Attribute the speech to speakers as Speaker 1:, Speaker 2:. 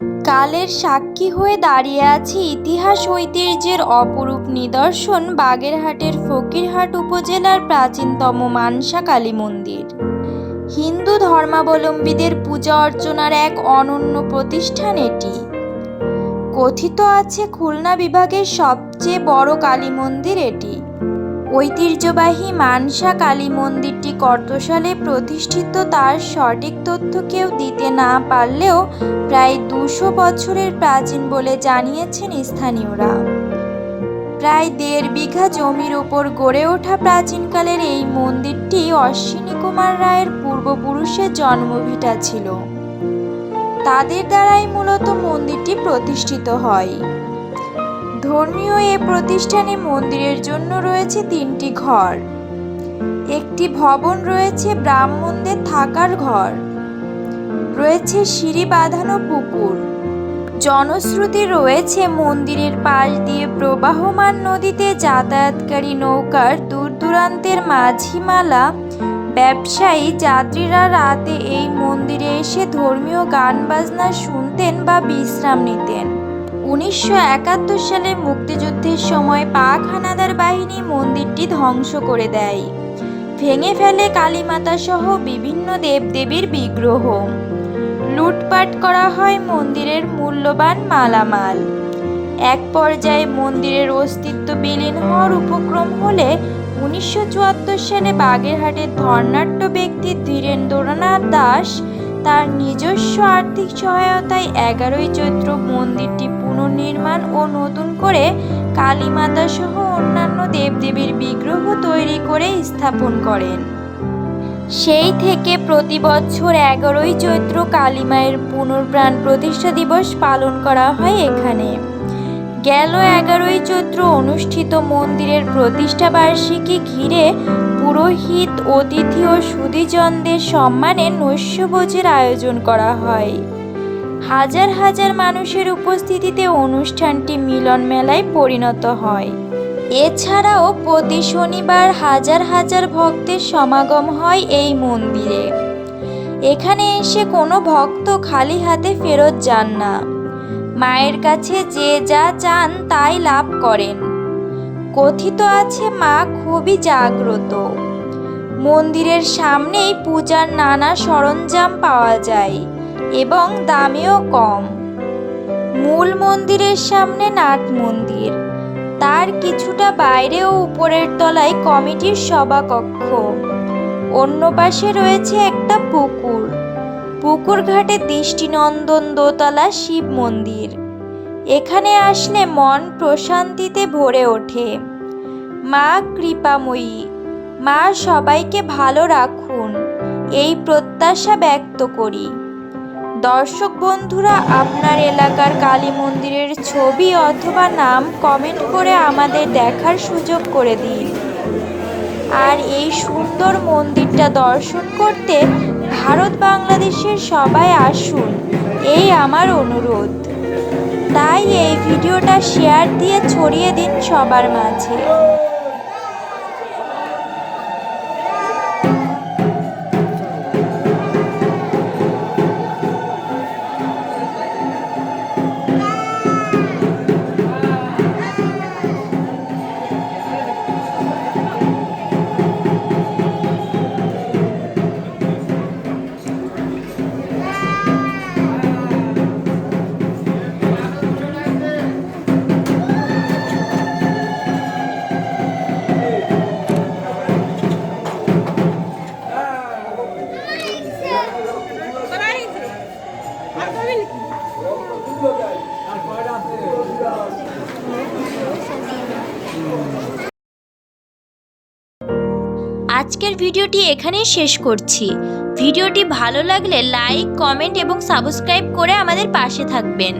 Speaker 1: কালের সাক্ষী হয়ে দাঁড়িয়ে আছে ইতিহাস ঐতিহ্যের অপরূপ নিদর্শন বাগেরহাটের ফকিরহাট উপজেলার প্রাচীনতম মানসা কালী মন্দির। হিন্দু ধর্মাবলম্বীদের পূজা অর্চনার এক অনন্য প্রতিষ্ঠান এটি। কথিত আছে খুলনা বিভাগের সবচেয়ে বড় কালী মন্দির এটি। ঐতিহ্যবাহী মানসা কালী মন্দিরটি কত সালে প্রতিষ্ঠিত, তার সঠিক তথ্য কেউ দিতে না পারলেও প্রায় দুশো বছরের প্রাচীন বলে জানিয়েছেন স্থানীয়রা। প্রায় দেড় বিঘা জমির ওপর গড়ে ওঠা প্রাচীনকালের এই মন্দিরটি অশ্বিনী কুমার রায়ের পূর্বপুরুষের জন্মভিটা ছিল। তাদের দ্বারাই মূলত মন্দিরটি প্রতিষ্ঠিত হয়। ধর্মীয় এ প্রতিষ্ঠানে মন্দিরের জন্য রয়েছে তিনটি ঘর। একটি ভবন রয়েছে ব্রাহ্মণদের থাকার ঘর। রয়েছে সিঁড়ি বাঁধানো পুকুর। জনশ্রুতি রয়েছে মন্দিরের পাশ দিয়ে প্রবাহমান নদীতে যাতায়াতকারী নৌকার দূর দূরান্তের মাঝিমালা ব্যবসায়ী যাত্রীরা রাতে এই মন্দিরে এসে ধর্মীয় গান বাজনা শুনতেন বা বিশ্রাম নিতেন। উনিশশো একাত্তর সালে মুক্তিযুদ্ধের সময় পাক হানাদার বাহিনী মন্দিরটি ধ্বংস করে দেয়। ভেঙে ফেলে কালীমাতা সহ বিভিন্ন দেবদেবীর বিগ্রহ। লুটপাট করা হয় মন্দিরের মূল্যবান মালামাল। এক পর্যায়ে মন্দিরের অস্তিত্ব বিলীন হওয়ার উপক্রম হলে উনিশশো চুয়াত্তর সালে বাগেরহাটের ধর্নাট্য ব্যক্তি ধীরেন্দ্রনাথ দাস তার নিজস্ব আর্থিক সহায়তায় এগারোই চৈত্র মন্দিরটি পুনর্নির্মাণ ও নতুন করে কালীমাতা সহ অন্যান্য দেবদেবীর বিগ্রহ তৈরি করে স্থাপন করেন। সেই থেকে প্রতি বছর এগারোই চৈত্র কালীমায়ের পুনর্প্রাণ প্রতিষ্ঠা দিবস পালন করা হয় এখানে। গেল এগারোই চৈত্র অনুষ্ঠিত মন্দিরের প্রতিষ্ঠা বার্ষিকী ঘিরে পুরোহিত, অতিথি ও সুধীজনদের সম্মানে নৈশভোজের আয়োজন করা হয়। হাজার হাজার মানুষের উপস্থিতিতে অনুষ্ঠানটি মিলন মেলায় পরিণত হয়। এছাড়াও প্রতি শনিবার হাজার হাজার ভক্তের সমাগম হয় এই মন্দিরে। এখানে এসে কোনো ভক্ত খালি হাতে ফেরত যান না। মায়ের কাছে যে যা চান তাই লাভ করেন। কথিত আছে, মা খুবই জাগ্রত। মন্দিরের সামনেই পূজার নানা সরঞ্জাম পাওয়া যায়। এবং দামেও কম। মূল মন্দিরের সামনে নাট মন্দির। তার কিছুটা বাইরে ও উপরের তলায় কমিটির সভাকক্ষ। অন্য পাশে রয়েছে একটা পুকুর। পুকুর ঘাটে দৃষ্টিনন্দন দোতলা শিব মন্দির। এখানে আসলে মন প্রশান্তিতে ভরে ওঠে। মা কৃপাময়ী। মা সবাইকে ভালো রাখুন। এই প্রত্যাশা ব্যক্ত করি। দর্শক বন্ধুরা, আপনার এলাকার কালী মন্দিরের ছবি অথবা নাম কমেন্ট করে আমাদের দেখার সুযোগ করে দিন। আর এই সুন্দর মন্দিরটা দর্শন করতে ভারত বাংলাদেশের সবাই আসুন, এই আমার অনুরোধ। তাই এই ভিডিওটা শেয়ার দিয়ে ছড়িয়ে দিন সবার মাঝে। আজকের ভিডিওটি এখানেই শেষ করছি। ভিডিওটি ভালো লাগলে লাইক, কমেন্ট এবং সাবস্ক্রাইব করে আমাদের পাশে থাকবেন।